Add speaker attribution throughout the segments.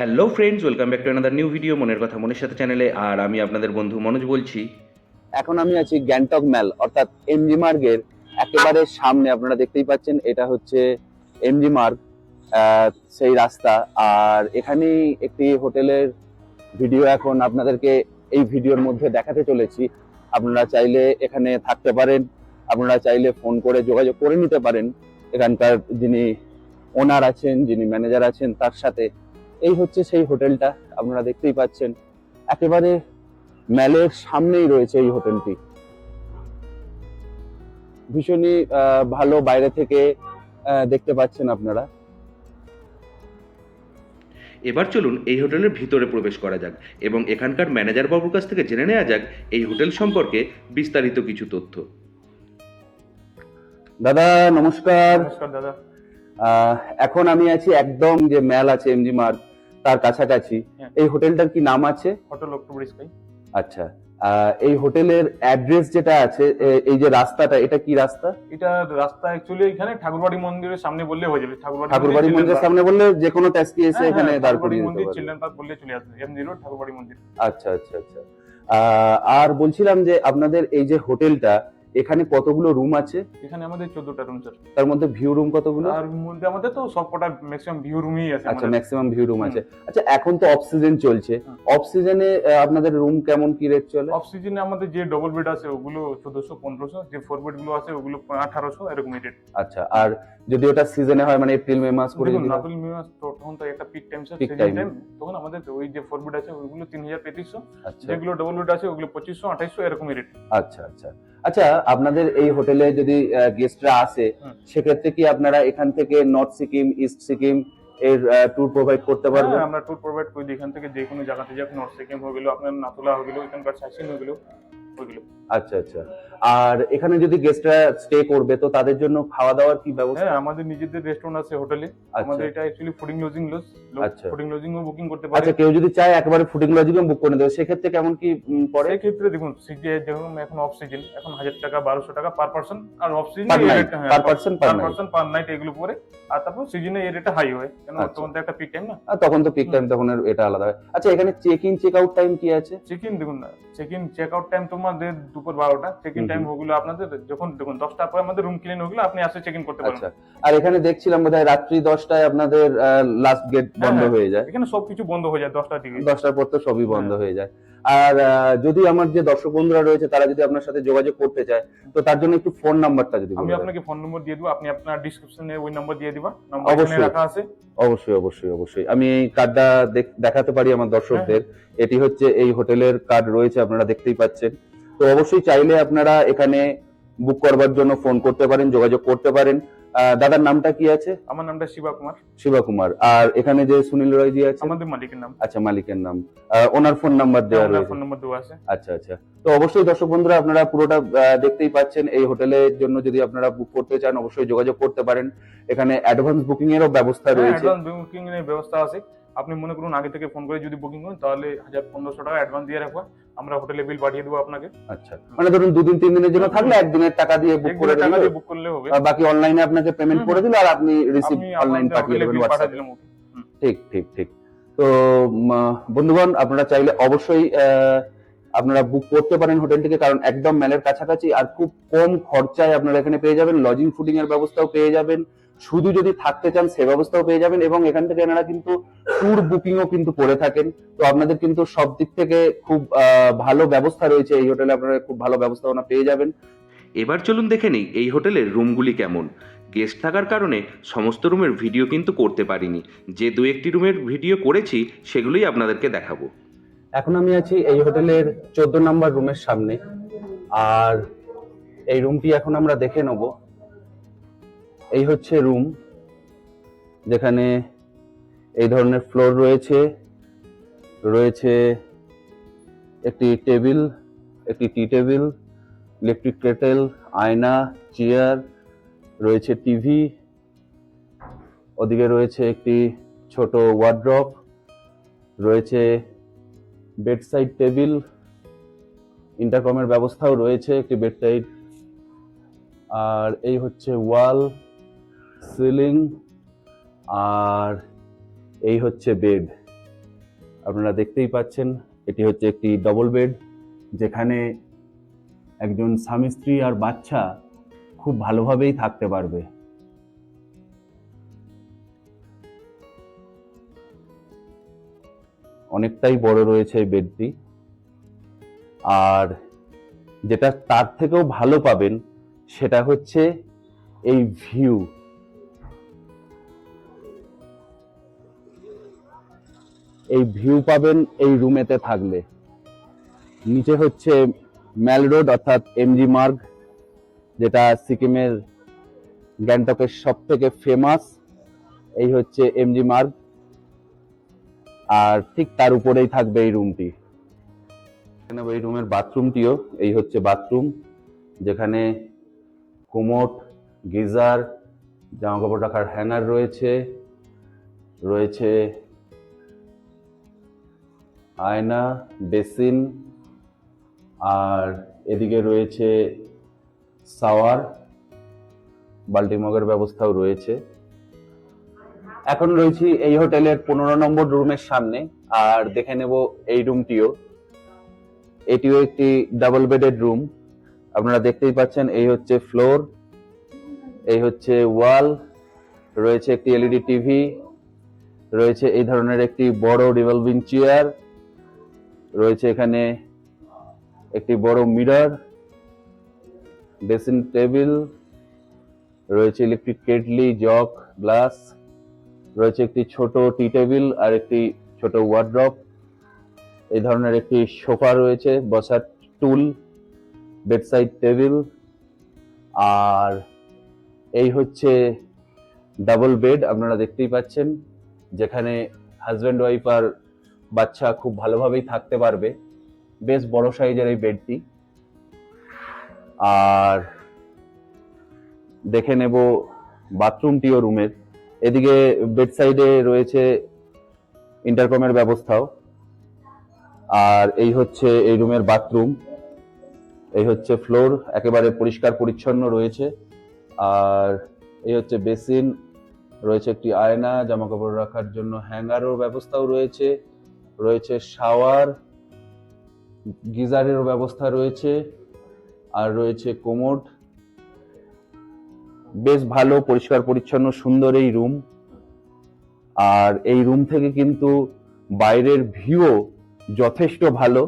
Speaker 1: Hello friends welcome back to another new video মনের কথা মনের সাথে চ্যানেলে আর আমি আপনাদের বন্ধু মনোজ বলছি।
Speaker 2: এখন আমি আছি গ্যাংটক ম্যাল অর্থাৎ এমজি মার্গের একেবারে সামনে আপনারা দেখতেই পাচ্ছেন, এটা হচ্ছে এমজি মার্গ সেই রাস্তা। আর এখানেই একটি হোটেলের ভিডিও এখন আপনাদেরকে এই ভিডিওর মধ্যে দেখাতে চলেছি। আপনারা চাইলে এখানে থাকতে পারেন, আপনারা চাইলে ফোন করে যোগাযোগ করে নিতে পারেন। এখানকার যিনি ওনার আছেন, যিনি ম্যানেজার আছেন, তার সাথে এই হচ্ছে সেই হোটেলটা আপনারা দেখতেই পাচ্ছেন। একেবারে ম্যালের সামনেই রয়েছে এই হোটেলটি। ভীষণই আহ, ভালো বাইরে থেকে আহ, দেখতে পাচ্ছেন আপনারা।
Speaker 1: এবার চলুন এই হোটেলের ভিতরে প্রবেশ করা যাক এবং এখানকার ম্যানেজার বাবুর কাছ থেকে জেনে নেওয়া যাক এই হোটেল সম্পর্কে বিস্তারিত কিছু তথ্য।
Speaker 2: দাদা নমস্কার।
Speaker 3: নমস্কার দাদা।
Speaker 2: আহ, এখন আমি আছি একদম যে ম্যাল আছে এমজি মার্গ তার কাছাকাছি।
Speaker 3: হ্যাঁ।
Speaker 2: এই হোটেলটার কি নাম আছে?
Speaker 3: Hotel October sky.
Speaker 2: আচ্ছা। এই হোটেলের অ্যাড্রেস যেটা আছে এই যে রাস্তাটা এটা কি রাস্তা?
Speaker 3: এটা রাস্তা অ্যাকচুয়ালি এখানে ঠাকুরবাড়ি মন্দিরের সামনে বললে হয়ে যাবে। ঠাকুরবাড়ি
Speaker 2: ঠাকুরবাড়ি মন্দিরের সামনে বললে যে কোনো ট্যাক্সি এসে
Speaker 3: হ্যাঁ,
Speaker 2: এখানে
Speaker 3: হ্যাঁ,
Speaker 2: দাঁড় করিয়ে দিতে
Speaker 3: মন্দির
Speaker 2: পারবে
Speaker 3: চিলড্রেন পার্ক বললে চলে আসবে এমজি রোড ঠাকুরবাড়ি মন্দির।
Speaker 2: আচ্ছা আচ্ছা আচ্ছা। আর বলছিলাম যে আপনাদের এই যে হোটেলটা এখানে কতগুলো রুম আছে?
Speaker 3: এখানে আমাদের চোদ্দটা রুম স্যার
Speaker 2: তার মধ্যে ভিউ রুম কতগুলো?
Speaker 3: আর মধ্যে আমাদের তো সব কটা ম্যাক্সিমাম ভিউ রুমই আছে
Speaker 2: আচ্ছা ম্যাক্সিমাম ভিউ রুম আছে। আচ্ছা এখন তো অফ সিজন চলছে।
Speaker 3: হুম।
Speaker 2: অফ সিজনে আপনাদের রুম কেমন কি রেট চলে?
Speaker 3: অফ সিজনে আমাদের যে ডবল বেড আছে ওগুলো চোদ্দশো পনেরোশো। যে ফোর বেডগুলো আছে ওগুলো আঠারোশো এরকম রেট
Speaker 2: আচ্ছা আর যদি ওটা সিজনে হয় মানে এপ্রিল মে মাস করে যদি
Speaker 3: নাতুল মিমাস তো তখন তো একটা peak time
Speaker 2: Peak
Speaker 3: season time তখন আমাদের ওই যে ফোর বেড আছে ওইগুলো তিন হাজার পঁয়ত্রিশশো।
Speaker 2: আচ্ছা।
Speaker 3: যেগুলো ডবল বেড আছে ওগুলো পঁচিশশো আঠাইশশো এরকমই রেট
Speaker 2: আচ্ছা আচ্ছা। আচ্ছা আপনাদের এই হোটেলে যদি গেস্টরা আসে সেক্ষেত্রে কি আপনারা এখান থেকে নর্থ সিকিম ইস্ট সিকিম এর ট্যুর প্রোভাইড করতে পারবেন?
Speaker 3: হ্যাঁ, আমরা ট্যুর প্রোভাইড করি। এখান থেকে যে কোনো জায়গাতে যাক নর্থ সিকিম হয়ে গেলো আপনার নাতুলা হয়ে গেলো এখানকার সাইসিন হয়ে গেল। ওইগুলো
Speaker 2: আচ্ছা আচ্ছা। আর এখানে যদি গেস্টরা স্টে করবে তো তাদের জন্য খাওয়া দাওয়ার কি ব্যবস্থা?
Speaker 3: হ্যাঁ আমাদের নিজেদের রেস্টুরেন্ট আছে হোটেলে
Speaker 2: আচ্ছা।
Speaker 3: আমাদের এটা অ্যাকচুয়ালি ফুডিং লজিং লজ
Speaker 2: আচ্ছা।
Speaker 3: ফুডিং লজিং ও বুকিং করতে
Speaker 2: আচ্ছা কেউ যদি চায় একেবারে ফুডিং লজিকে বুক করে দেবে সেক্ষেত্রে কেমন কি পড়ে?
Speaker 3: দেখুন সিজে এখন অফ সিজন এখন হাজার টাকা বারোশো টাকা পার পার্সন আর off season per. Person per night এগুলো পরে আর তারপর সিজনে এই রেটটা হাই হয় কেন
Speaker 2: আচ্ছা।
Speaker 3: তখন তো একটা পিক টাইম না?
Speaker 2: তখন তো পিক টাইম তখন এটা আলাদা হয়। আচ্ছা এখানে check in check out time কি আছে?
Speaker 3: চেক ইন দেখুন না check in check out time তোমাদের দুপুর বারোটা চেক ইন টাইম। ওগুলো আপনাদের যখন দেখুন দশটার পরে আমাদের রুম ক্লিন হয়ে আপনি আসে চেক ইন করতে পারেন
Speaker 2: আচ্ছা আর এখানে দেখছিলাম বোধহয় রাত্রি দশটায় আপনাদের লাস্ট গেট বন্ধ
Speaker 3: হ্যাঁ।
Speaker 2: হয়ে যায়
Speaker 3: এখানে সবকিছু বন্ধ হয়ে যায় দশটার দিকে
Speaker 2: দশটার পর তো সবই বন্ধ
Speaker 3: হ্যাঁ।
Speaker 2: হয়ে যায় আর যদি আমার যে দর্শক বন্ধুরা রয়েছে তারা যদি আপনার সাথে যোগাযোগ করতে চায় তো তার জন্য একটু ফোন নাম্বারটা যদি
Speaker 3: আমি আপনাকে ফোন নম্বর দিয়ে দেবো আপনি আপনার ডিসক্রিপশনে ওই নম্বর দিয়ে দিবা নম্বর
Speaker 2: অবশ্যই।
Speaker 3: রাখা আছে
Speaker 2: অবশ্যই অবশ্যই অবশ্যই আমি এই কার্ডটা দেখাতে পারি আমার দর্শকদের
Speaker 3: হ্যাঁ।
Speaker 2: এটি হচ্ছে এই হোটেলের কার্ড রয়েছে আপনারা দেখতেই পাচ্ছেন তো অবশ্যই চাইলে আপনারা এখানে বুক করবার জন্য ফোন করতে পারেন যোগাযোগ করতে পারেন। দাদার নামটা কি আছে?
Speaker 3: আমার নামটা শিবা কুমার।
Speaker 2: শিবা কুমার। আর এখানে যে সুনীল রয়জি আছে?
Speaker 3: আমাদের মালিকের নাম।
Speaker 2: আচ্ছা মালিকের নাম। ওনার ফোন নাম্বার দেওয়া রয়েছে।
Speaker 3: ফোন নম্বর দেওয়া আছে।
Speaker 2: আচ্ছা আচ্ছা। তো অবশ্যই দর্শক বন্ধুরা আপনারা পুরোটা দেখতেই পাচ্ছেন। এই হোটেলের জন্য যদি আপনারা বুক করতে চান অবশ্যই যোগাযোগ করতে পারেন। এখানে অ্যাডভান্স বুকিং এরও ব্যবস্থা রয়েছে।
Speaker 3: অ্যাডভান্স বুকিং এর ব্যবস্থা আছে। আপনি মনে করুন আগে থেকে ফোন করে যদি বুকিং করেন তাহলে হাজার পনেরোশো টাকা অ্যাডভান্স দিয়ে রাখব আমরা হোটেলে বিল পাঠিয়ে দেবো আপনাকে।
Speaker 2: আচ্ছা মানে ধরুন দুদিন তিন দিনের জন্য থাকলে একদিনের টাকা দিয়ে বুক করে
Speaker 3: টাকা দিয়ে বুক করলে হবে।
Speaker 2: আর বাকি অনলাইনে আপনাকে পেমেন্ট করে দিল আর আপনি রিসিভ অনলাইন পাঠিয়ে
Speaker 3: হোটেলে
Speaker 2: দেবেন হোয়াটসঅ্যাপ। ঠিক ঠিক ঠিক। তো বন্ধুগণ আপনারা চাইলে অবশ্যই আপনারা বুক করতে পারেন হোটেলটিকে কারণ একদম মেলের কাছাকাছি আর খুব কম খরচায় আপনারা এখানে পেয়ে যাবেন। লজিং ফুডিং এর ব্যবস্থাও পেয়ে যাবেন। শুধু যদি থাকতে চান সে ব্যবস্থাও পেয়ে যাবেন এবং এখান থেকে এনারা কিন্তু ট্যুর বুকিংও কিন্তু করে থাকেন। তো আপনাদের কিন্তু সব দিক থেকে খুব ভালো ব্যবস্থা রয়েছে। এই হোটেলে আপনারা খুব ভালো ব্যবস্থাপনা পেয়ে যাবেন।
Speaker 1: এবার চলুন দেখে নিই এই হোটেলের রুমগুলি কেমন। গেস্ট থাকার কারণে সমস্ত রুমের ভিডিও কিন্তু করতে পারিনি। যে দু একটি রুমের ভিডিও করেছি সেগুলোই আপনাদেরকে দেখাবো।
Speaker 2: এখন আমি আছি এই হোটেলের চোদ্দ নম্বর রুমের সামনে। আর এই রুমটি এখন আমরা দেখে নেব। এই হচ্ছে রুম, যেখানে এই ধরনের ফ্লোর রয়েছে। রয়েছে একটি টেবিল, একটি টি টেবিল, ইলেকট্রিক কেটেল, আয়না, চেয়ার, রয়েছে টিভি ওদিকে রয়েছে একটি ছোট ওয়ার্ড্রপ, রয়েছে বেডসাইড টেবিল, ইন্টারকমের ব্যবস্থাও রয়েছে, একটি বেডসাইড আর এই হচ্ছে ওয়াল। সিলিং আর এই হচ্ছে বেড। আপনারা দেখতেই পাচ্ছেন, এটি হচ্ছে একটি ডবল বেড যেখানে একজন স্বামী স্ত্রী আর বাচ্চা খুব ভালোভাবেই থাকতে পারবে। অনেকটাই বড় রয়েছে এই বেডটি। আর যেটা তার থেকেও ভালো পাবেন, সেটা হচ্ছে এই ভিউ এই ভিউ পাবেন এই রুমেতে থাকলে। নিচে হচ্ছে ম্যাল রোড অর্থাৎ এমজি মার্গ যেটা সিকিমের গ্যাংটকের সব থেকে ফেমাস এই হচ্ছে এমজি মার্গ আর ঠিক তার উপরেই থাকবে এই রুমটি এখানে এই রুমের বাথরুমটিও এই হচ্ছে বাথরুম যেখানে কোমোট, গিজার জামা কাপড় রাখার হ্যাঙ্গার রয়েছে রয়েছে আয়না, বেসিন, আর এদিকে রয়েছে সাওয়ার, বাল্টি মগের ব্যবস্থাও রয়েছে। এখন রয়েছি এই হোটেলের পনেরো নম্বর রুমের সামনে, আর দেখে নেব এই রুমটিও। এটিও একটি ডাবল বেডেড রুম। আপনারা দেখতেই পাচ্ছেন, এই হচ্ছে ফ্লোর, এই হচ্ছে ওয়াল, রয়েছে একটি এলইডি টিভি, রয়েছে এই ধরনের একটি বড় রিভলভিং চেয়ার রয়েছে এখানে একটি বড় মিরর, ড্রেসিং টেবিল, রয়েছে ইলেকট্রিক কেটলি, জগ, গ্লাস, রয়েছে একটি ছোট টি টেবিল আর একটি ছোট ওয়ার্ড্রপ। এই ধরনের একটি সোফা রয়েছে, বসার টুল, বেডসাইড টেবিল। আর এই হচ্ছে ডাবল বেড, আপনারা দেখতেই পাচ্ছেন, যেখানে হাজব্যান্ড, ওয়াইফ আর বাচ্চা খুব ভালোভাবেই থাকতে পারবে। বেশ বড় সাইজের এই বেডটি। আর দেখে নেব বাথরুমটিও রুমের। এদিকে বেড সাইডে রয়েছে ইন্টারকমের ব্যবস্থাও। আর এই হচ্ছে এই রুমের বাথরুম। এই হচ্ছে ফ্লোর, একেবারে পরিষ্কার পরিচ্ছন্ন রয়েছে। আর এই হচ্ছে বেসিন, রয়েছে একটি আয়না জামা কাপড় রাখার জন্য হ্যাঙ্গারও ব্যবস্থাও রয়েছে। রয়েছে শাওয়ার, গিজারেরও ব্যবস্থা রয়েছে, আর রয়েছে কোমোড। বেশ ভালো, পরিষ্কার, পরিচ্ছন্ন, সুন্দর এই রুম। আর এই রুম থেকে কিন্তু বাইরের ভিউও যথেষ্ট ভালো।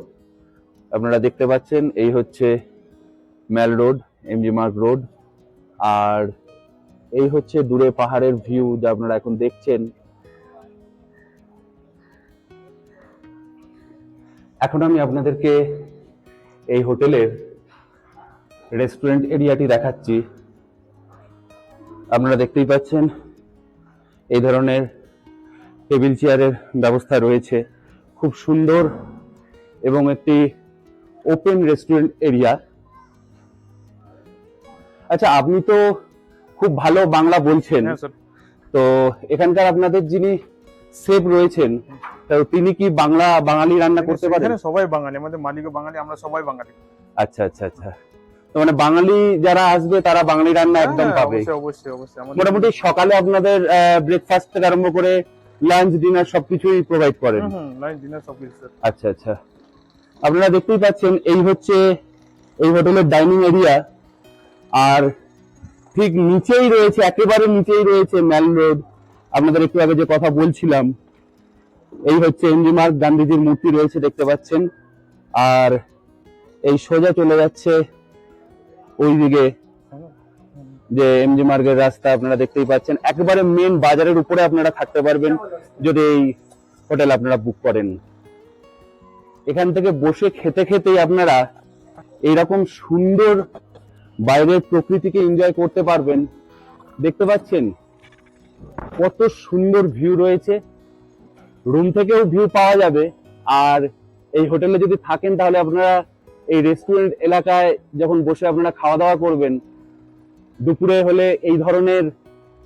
Speaker 2: আপনারা দেখতে পাচ্ছেন, এই হচ্ছে Mall Road MG Marg Road. আর এই হচ্ছে দূরে পাহাড়ের ভিউ যা আপনারা এখন দেখছেন এখন আমি আপনাদেরকে এই হোটেলের রেস্টুরেন্ট এরিয়াটি দেখাচ্ছি। আপনারা দেখতেই পাচ্ছেন এই ধরনের টেবিল চেয়ারের ব্যবস্থা রয়েছে। খুব সুন্দর এবং একটি ওপেন রেস্টুরেন্ট এরিয়া। আচ্ছা আপনি তো খুব ভালো বাংলা বলছেন।
Speaker 3: হ্যাঁ
Speaker 2: তো এখানকার আপনাদের যিনি সেফ রয়েছেন তো তিনি কি বাংলা বাঙালি রান্না করতে পারেন?
Speaker 3: সবাই বাঙালি আমাদের মালিকও বাঙালি আমরা সবাই বাঙালি।
Speaker 2: আচ্ছা আচ্ছা আচ্ছা। তো মানে বাঙালি যারা আসবে তারা বাঙালি রান্না একদম
Speaker 3: হ্যাঁ,
Speaker 2: পাবে।
Speaker 3: অবশ্যই আমাদের-
Speaker 2: মোটামুটি সকালে আপনাদের ব্রেকফাস্ট থেকে আরম্ভ করে লাঞ্চ ডিনার সবকিছুই প্রোভাইড করেন।
Speaker 3: ডিনার
Speaker 2: আচ্ছা আচ্ছা। আপনারা দেখতেই পাচ্ছেন এই হচ্ছে এই হোটেলের ডাইনিং এরিয়া আর ঠিক নিচেই রয়েছে একেবারে নিচেই রয়েছে ম্যাল রোড আপনাদের একটু আগে যে কথা বলছিলাম, এই হচ্ছে এমজি মার্ক গান্ধীজির মূর্তি রয়েছে দেখতে পাচ্ছেন। আর এই সোজা চলে যাচ্ছে ওইদিকে যে এমজি মার্গের রাস্তা আপনারা দেখতেই পাচ্ছেন। একেবারে মেন বাজারের উপরে আপনারা থাকতে পারবেন যদি এই হোটেল আপনারা বুক করেন। এখান থেকে বসে খেতে খেতেই আপনারা এইরকম সুন্দর বাইরের প্রকৃতিকে এনজয় করতে পারবেন। দেখতে পাচ্ছেন? কত সুন্দর ভিউ রয়েছে। রুম থেকেও ভিউ পাওয়া যাবে। আর এই হোটেলে যদি থাকেন, তাহলে আপনারা এই রেস্টুরেন্ট এলাকায় যখন বসে আপনারা খাওয়া দাওয়া করবেন, দুপুরে হলে এই ধরনের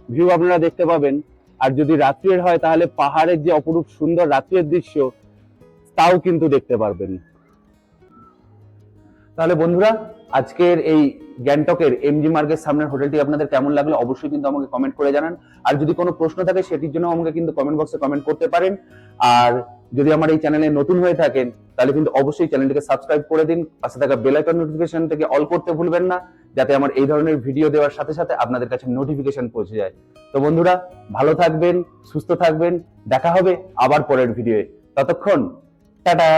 Speaker 2: ভিউ আপনারা দেখতে পাবেন। আর যদি রাত্রের হয়, তাহলে পাহাড়ের যে অপরূপ সুন্দর রাত্রের দৃশ্য, তাও কিন্তু দেখতে পারবেন। তাহলে বন্ধুরা আজকের এই গ্যাংটকের এমজি মার্গের সামনের হোটেলটি আপনাদের কেমন লাগল অবশ্যই কিন্তু আমাকে কমেন্ট করে জানান। আর যদি কোনো প্রশ্ন থাকে সেটির জন্য আমাকে কিন্তু কমেন্ট বক্সে কমেন্ট করতে পারেন। আর যদি আমার এই চ্যানেলে নতুন হয়ে থাকেন, তাহলে কিন্তু অবশ্যই চ্যানেলটিকে সাবস্ক্রাইব করে দিন। পাশে থাকা বেল আইকন নোটিফিকেশন থেকে অল করতে ভুলবেন না, যাতে আমার এই ধরনের ভিডিও দেওয়ার সাথে সাথে আপনাদের কাছে নোটিফিকেশন পৌঁছে যায়। তো বন্ধুরা, ভালো থাকবেন, সুস্থ থাকবেন, দেখা হবে আবার পরের ভিডিওয়ে ততক্ষণ, টাটা!